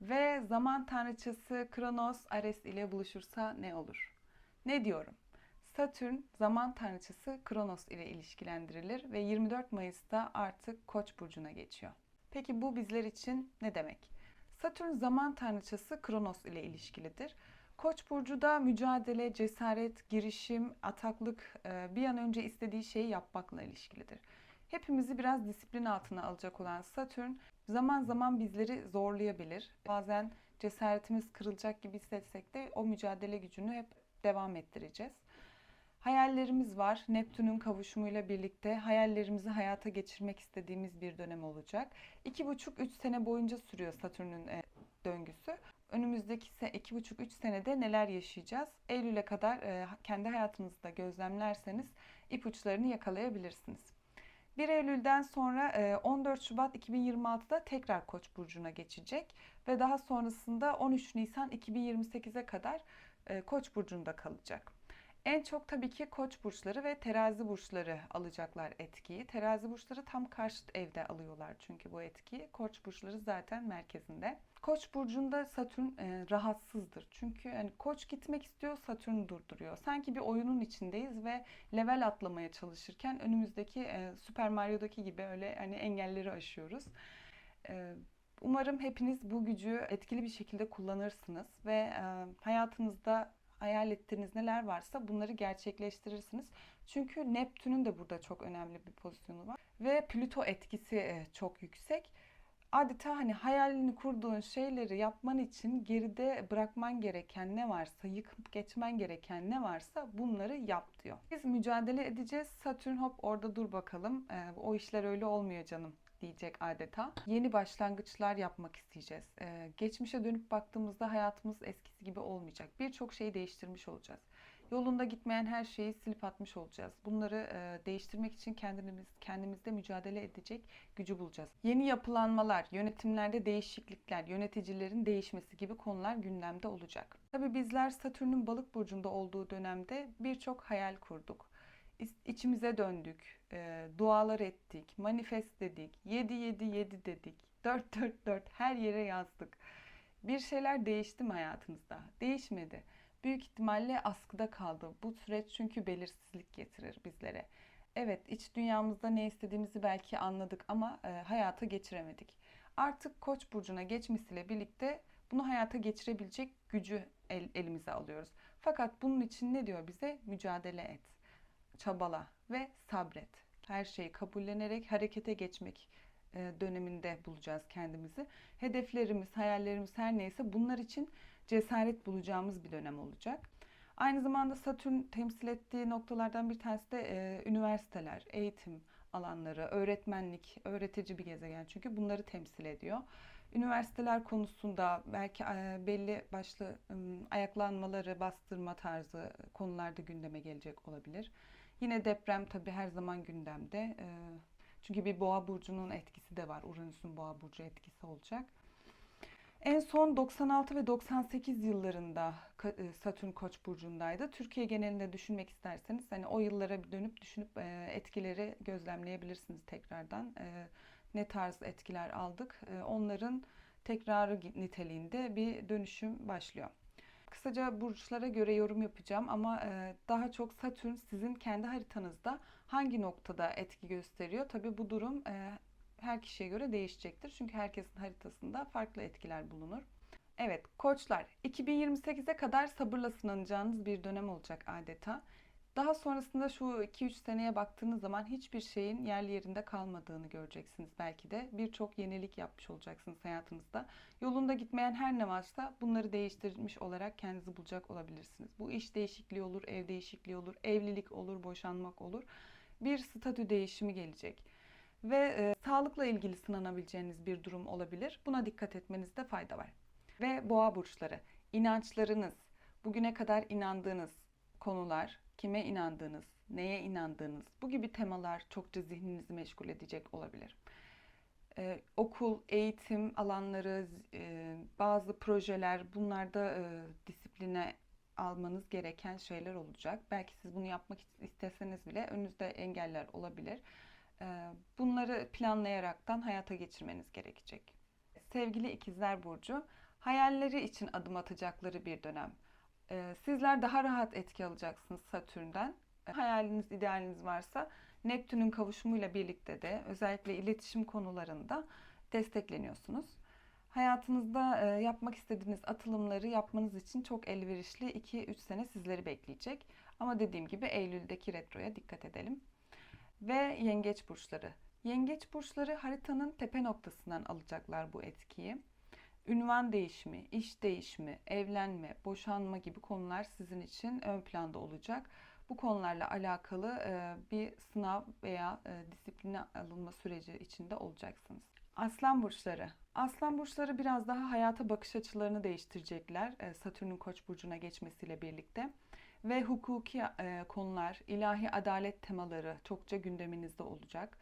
Ve zaman tanrıçası Kronos Ares ile buluşursa ne olur? Ne diyorum? Satürn zaman tanrıçası Kronos ile ilişkilendirilir ve 24 Mayıs'ta artık Koç burcuna geçiyor. Peki bu bizler için ne demek? Satürn zaman tanrıçası Kronos ile ilişkilidir. Koç burcu da mücadele, cesaret, girişim, ataklık, e, bir an önce istediği şeyi yapmakla ilişkilidir. Hepimizi biraz disiplin altına alacak olan Satürn zaman zaman bizleri zorlayabilir. Bazen cesaretimiz kırılacak gibi hissetsek de o mücadele gücünü hep devam ettireceğiz. Hayallerimiz var. Neptün'ün kavuşumuyla birlikte hayallerimizi hayata geçirmek istediğimiz bir dönem olacak. 2,5-3 sene boyunca sürüyor Satürn'ün e, döngüsü. Önümüzdeki se- 2,5-3 senede neler yaşayacağız? Eylül'e kadar e, kendi hayatınızda gözlemlerseniz ipuçlarını yakalayabilirsiniz. 1 Eylül'den sonra e, 14 Şubat 2026'da tekrar Koç burcuna geçecek ve daha sonrasında 13 Nisan 2028'e kadar e, Koç burcunda kalacak. En çok tabii ki Koç burçları ve Terazi burçları alacaklar etkiyi. Terazi burçları tam karşıt evde alıyorlar çünkü bu etkiyi. Koç burçları zaten merkezinde. Koç burcunda Satürn e, rahatsızdır. Çünkü hani Koç gitmek istiyor, Satürn durduruyor. Sanki bir oyunun içindeyiz ve level atlamaya çalışırken önümüzdeki e, Super Mario'daki gibi öyle hani engelleri aşıyoruz. E, Umarım hepiniz bu gücü etkili bir şekilde kullanırsınız ve e, hayatınızda hayal ettiğiniz neler varsa bunları gerçekleştirirsiniz. Çünkü Neptün'ün de burada çok önemli bir pozisyonu var ve Plüto etkisi e, çok yüksek. Adeta hani hayalini kurduğun şeyleri yapman için geride bırakman gereken ne varsa, yıkıp geçmen gereken ne varsa bunları yap diyor. Biz mücadele edeceğiz. Satürn hop orada dur bakalım. E, o işler öyle olmuyor canım diyecek adeta. Yeni başlangıçlar yapmak isteyeceğiz. Ee, geçmişe dönüp baktığımızda hayatımız eskisi gibi olmayacak. Birçok şeyi değiştirmiş olacağız. Yolunda gitmeyen her şeyi silip atmış olacağız. Bunları e, değiştirmek için kendimiz kendimizde mücadele edecek gücü bulacağız. Yeni yapılanmalar, yönetimlerde değişiklikler, yöneticilerin değişmesi gibi konular gündemde olacak. Tabii bizler Satürn'ün balık burcunda olduğu dönemde birçok hayal kurduk içimize döndük, e, dualar ettik, manifest dedik, 7 7 7 dedik, 4 4 4 her yere yazdık. Bir şeyler değişti mi hayatınızda? Değişmedi. Büyük ihtimalle askıda kaldı. Bu süreç çünkü belirsizlik getirir bizlere. Evet, iç dünyamızda ne istediğimizi belki anladık ama e, hayata geçiremedik. Artık Koç burcuna geçmesiyle birlikte bunu hayata geçirebilecek gücü el, elimize alıyoruz. Fakat bunun için ne diyor bize? Mücadele et çabala ve sabret. Her şeyi kabullenerek harekete geçmek e, döneminde bulacağız kendimizi. Hedeflerimiz, hayallerimiz her neyse bunlar için cesaret bulacağımız bir dönem olacak. Aynı zamanda Satürn temsil ettiği noktalardan bir tanesi de e, üniversiteler, eğitim alanları, öğretmenlik, öğretici bir gezegen çünkü bunları temsil ediyor. Üniversiteler konusunda belki e, belli başlı ayaklanmaları, bastırma tarzı konularda gündeme gelecek olabilir. Yine deprem tabii her zaman gündemde. E, çünkü bir boğa burcunun etkisi de var. Uranüs'ün boğa burcu etkisi olacak. En son 96 ve 98 yıllarında e, Satürn Koç burcundaydı. Türkiye genelinde düşünmek isterseniz hani o yıllara dönüp düşünüp e, etkileri gözlemleyebilirsiniz tekrardan. E, ne tarz etkiler aldık? Onların tekrarı niteliğinde bir dönüşüm başlıyor. Kısaca burçlara göre yorum yapacağım ama daha çok Satürn sizin kendi haritanızda hangi noktada etki gösteriyor? Tabii bu durum her kişiye göre değişecektir. Çünkü herkesin haritasında farklı etkiler bulunur. Evet koçlar 2028'e kadar sabırla sınanacağınız bir dönem olacak adeta. Daha sonrasında şu 2-3 seneye baktığınız zaman hiçbir şeyin yerli yerinde kalmadığını göreceksiniz belki de. Birçok yenilik yapmış olacaksınız hayatınızda. Yolunda gitmeyen her ne varsa bunları değiştirmiş olarak kendinizi bulacak olabilirsiniz. Bu iş değişikliği olur, ev değişikliği olur, evlilik olur, boşanmak olur. Bir statü değişimi gelecek ve e, sağlıkla ilgili sınanabileceğiniz bir durum olabilir. Buna dikkat etmenizde fayda var. Ve boğa burçları, inançlarınız, bugüne kadar inandığınız konular, kime inandığınız, neye inandığınız, bu gibi temalar çokça zihninizi meşgul edecek olabilir. Ee, okul, eğitim alanları, e, bazı projeler bunlarda e, disipline almanız gereken şeyler olacak. Belki siz bunu yapmak isteseniz bile önünüzde engeller olabilir. Ee, bunları planlayaraktan hayata geçirmeniz gerekecek. Sevgili ikizler Burcu, hayalleri için adım atacakları bir dönem. Ee, Sizler daha rahat etki alacaksınız Satürn'den. Ee, Hayaliniz, idealiniz varsa Neptün'ün kavuşumuyla birlikte de özellikle iletişim konularında destekleniyorsunuz. Hayatınızda e, yapmak istediğiniz atılımları yapmanız için çok elverişli 2-3 sene sizleri bekleyecek. Ama dediğim gibi Eylül'deki retroya dikkat edelim. Ve yengeç burçları. Yengeç burçları haritanın tepe noktasından alacaklar bu etkiyi. Ünvan değişimi, iş değişimi, evlenme, boşanma gibi konular sizin için ön planda olacak. Bu konularla alakalı e, bir sınav veya e, disipline alınma süreci içinde olacaksınız. Aslan burçları. Aslan burçları biraz daha hayata bakış açılarını değiştirecekler e, Satürn'ün Koç burcuna geçmesiyle birlikte ve hukuki konular, ilahi adalet temaları çokça gündeminizde olacak.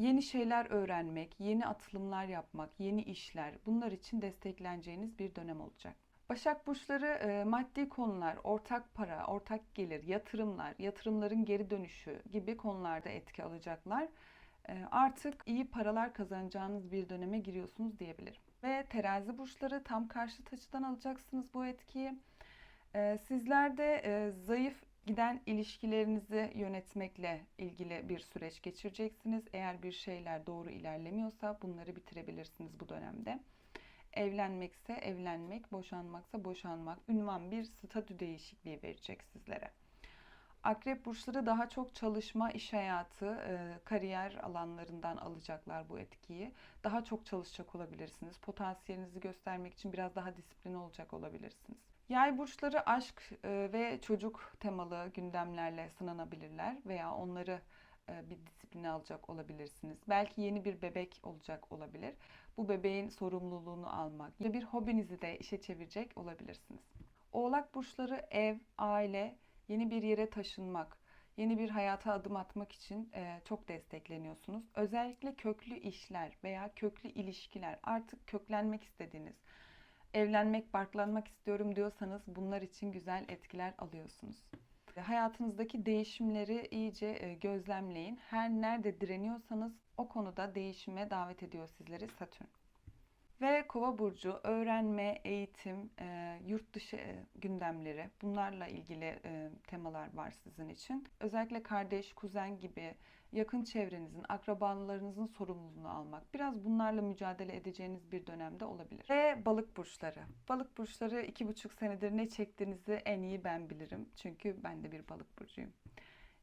Yeni şeyler öğrenmek, yeni atılımlar yapmak, yeni işler bunlar için destekleneceğiniz bir dönem olacak. Başak burçları e, maddi konular, ortak para, ortak gelir, yatırımlar, yatırımların geri dönüşü gibi konularda etki alacaklar. E, artık iyi paralar kazanacağınız bir döneme giriyorsunuz diyebilirim. Ve terazi burçları tam karşıt açıdan alacaksınız bu etkiyi. E, sizler de e, zayıf giden ilişkilerinizi yönetmekle ilgili bir süreç geçireceksiniz. Eğer bir şeyler doğru ilerlemiyorsa bunları bitirebilirsiniz bu dönemde. Evlenmekse evlenmek, boşanmaksa boşanmak, ünvan bir statü değişikliği verecek sizlere. Akrep burçları daha çok çalışma, iş hayatı, e, kariyer alanlarından alacaklar bu etkiyi. Daha çok çalışacak olabilirsiniz. Potansiyelinizi göstermek için biraz daha disiplin olacak olabilirsiniz. Yay burçları aşk e, ve çocuk temalı gündemlerle sınanabilirler veya onları e, bir disipline alacak olabilirsiniz. Belki yeni bir bebek olacak olabilir. Bu bebeğin sorumluluğunu almak ya bir hobinizi de işe çevirecek olabilirsiniz. Oğlak burçları ev, aile, yeni bir yere taşınmak, yeni bir hayata adım atmak için e, çok destekleniyorsunuz. Özellikle köklü işler veya köklü ilişkiler, artık köklenmek istediğiniz, evlenmek, barklanmak istiyorum diyorsanız bunlar için güzel etkiler alıyorsunuz. Hayatınızdaki değişimleri iyice e, gözlemleyin. Her nerede direniyorsanız o konuda değişime davet ediyor sizleri Satürn. Ve Kova burcu öğrenme, eğitim, e, yurt dışı e, gündemleri bunlarla ilgili e, temalar var sizin için. Özellikle kardeş, kuzen gibi yakın çevrenizin, akrabalarınızın sorumluluğunu almak. Biraz bunlarla mücadele edeceğiniz bir dönemde olabilir. Ve balık burçları. Balık burçları iki buçuk senedir ne çektiğinizi en iyi ben bilirim. Çünkü ben de bir balık burcuyum.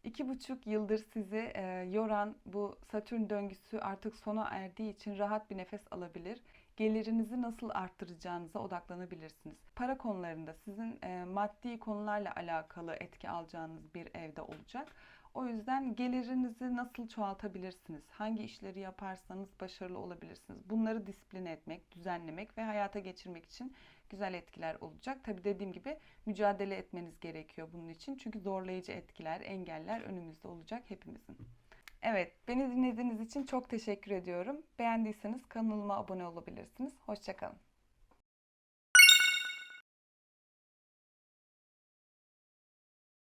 İki buçuk yıldır sizi e, yoran bu Satürn döngüsü artık sona erdiği için rahat bir nefes alabilir. Gelirinizi nasıl arttıracağınıza odaklanabilirsiniz. Para konularında sizin e, maddi konularla alakalı etki alacağınız bir evde olacak. O yüzden gelirinizi nasıl çoğaltabilirsiniz? Hangi işleri yaparsanız başarılı olabilirsiniz? Bunları disipline etmek, düzenlemek ve hayata geçirmek için güzel etkiler olacak. Tabi dediğim gibi mücadele etmeniz gerekiyor bunun için. Çünkü zorlayıcı etkiler, engeller önümüzde olacak hepimizin. Evet, beni dinlediğiniz için çok teşekkür ediyorum. Beğendiyseniz kanalıma abone olabilirsiniz. Hoşçakalın.